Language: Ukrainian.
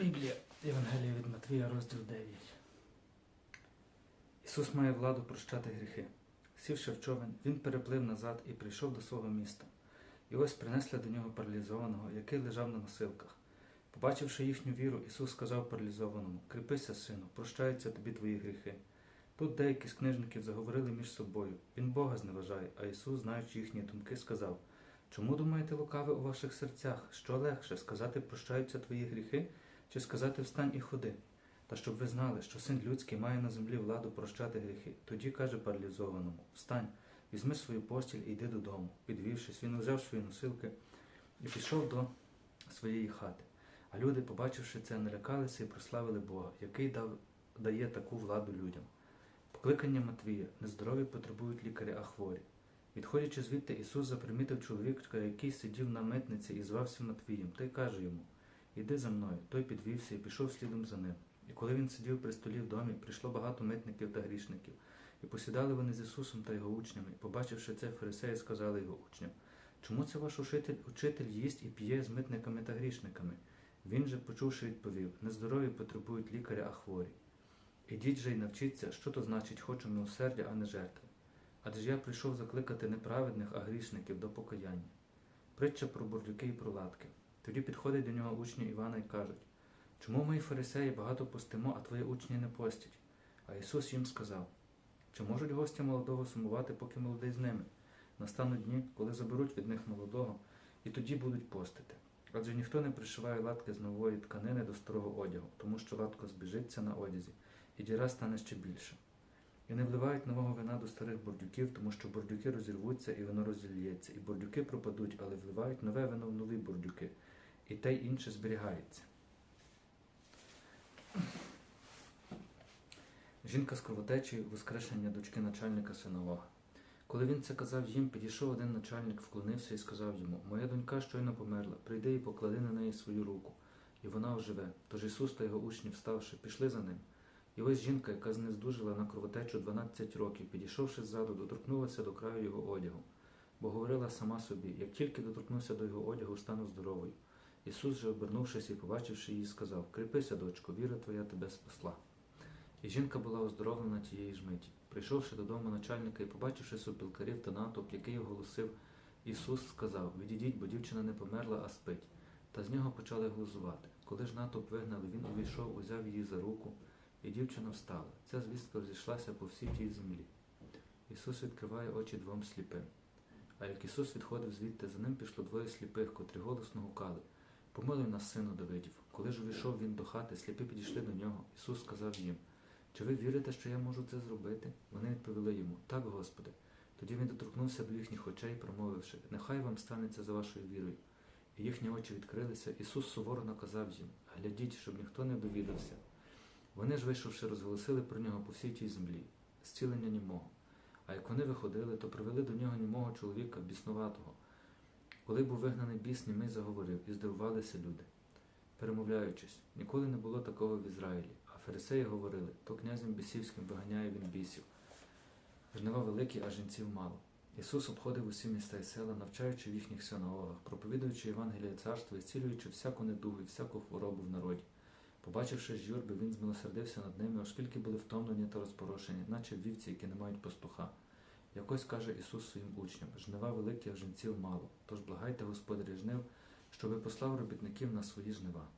Біблія Євангелія від Матвія, розділ 9. Ісус має владу прощати гріхи. Сівши в човен, він переплив назад і прийшов до свого міста. І ось принесли до нього паралізованого, який лежав на носилках. Побачивши їхню віру, Ісус сказав паралізованому: Кріпися, сину, прощаються тобі твої гріхи. Тут деякі з книжників заговорили між собою. Він Бога зневажає, а Ісус, знаючи їхні думки, сказав: Чому думаєте лукаве у ваших серцях? Що легше сказати прощаються твої гріхи, чи сказати встань і ходи? Та щоб ви знали, що син людський має на землі владу прощати гріхи, тоді каже паралізованому: Встань, візьми свою постіль і йди додому. Підвівшись, він узяв свої носилки і пішов до своєї хати. А люди, побачивши це, налякалися і прославили Бога, який дав, дає таку владу людям. Покликання Матвія нездорові потребують лікаря, а хворі. Відходячи звідти, Ісус запримітив чоловіка, який сидів на митниці і звався Матвієм, та й каже йому: Іди за мною. Той підвівся і пішов слідом за ним. І коли він сидів при столі в домі, прийшло багато митників та грішників, і посідали вони з Ісусом та його учнями. І, побачивши це, фарисеї сказали його учням: Чому це ваш учитель, учитель їсть і п'є з митниками та грішниками? Він же, почувши, відповів: Нездорові потребують лікаря, а хворі. Ідіть же й навчіться, що то значить хочу милосердя, а не жертви. Адже я прийшов закликати не праведних, а грішників до покаяння. Притча про бурдюки і про латки. Тоді підходять до нього учні Івана і кажуть, чому ми, фарисеї, багато постимо, а твої учні не постять? А Ісус їм сказав, чи можуть гості молодого сумувати, поки молодий з ними? Настануть дні, коли заберуть від них молодого, і тоді будуть постити. Адже ніхто не пришиває латки з нової тканини до старого одягу, тому що латко збіжиться на одязі, і діра стане ще більша. І не вливають нового вина до старих бордюків, тому що бордюки розірвуться і вино розільється, і бордюки пропадуть, але вливають нове вино в нові бордюки, і те й інше зберігається. Жінка з кровотечею воскрешення дочки начальника синагоги. Коли він це казав їм, підійшов один начальник, вклонився і сказав йому: Моя донька щойно померла, прийди і поклади на неї свою руку, і вона оживе. Тож Ісус та його учні, вставши, пішли за ним. І ось жінка, яка знездужила на кровотечу 12 років, підійшовши ззаду, доторкнулася до краю його одягу, бо говорила сама собі: як тільки доторкнуся до його одягу, стану здоровою. Ісус же, обернувшись і побачивши її, сказав: Кріпися, дочко, віра твоя тебе спасла. І жінка була оздоровлена тієї ж миті. Прийшовши додому начальника і побачивши супілкарів та натовп, який оголосив, Ісус сказав: Відійдіть, бо дівчина не померла, а спить. Та з нього почали глузувати. Коли ж натовп вигнали, він увійшов, узяв її за руку, і дівчина встала. Ця звістка розійшлася по всій тій землі. Ісус відкриває очі двом сліпим. А як Ісус відходив звідти, за ним пішло двоє сліпих, котрі голосно гукали. Помилуй нас, сину Давидів. Коли ж увійшов він до хати, сліпі підійшли до нього. Ісус сказав їм: Чи ви вірите, що я можу це зробити? Вони відповіли йому: Так, Господи. Тоді він доторкнувся до їхніх очей, промовивши: Нехай вам станеться за вашою вірою. І їхні очі відкрилися. Ісус суворо наказав їм: Глядіть, щоб ніхто не довідався. Вони ж, вийшовши, розголосили про нього по всій тій землі, зцілення німого. А як вони виходили, то привели до нього німого чоловіка, біснуватого. Коли був вигнаний біс, німий заговорив, і здивувалися люди, перемовляючись, ніколи не було такого в Ізраїлі. А фарисеї говорили, то князем бісівським виганяє він бісів. Жнива великі, а жінців мало. Ісус обходив усі міста і села, навчаючи в їхніх синагогах, проповідуючи Євангеліє царства і зцілюючи всяку недугу і всяку хворобу в народі. Побачивши ж юрби, він змилосердився над ними, оскільки були втомлені та розпорошені, наче вівці, які не мають пастуха. Якось каже Ісус своїм учням: жнива великі, а жінців мало. Тож благайте Господаря жнив, щоби послав робітників на свої жнива.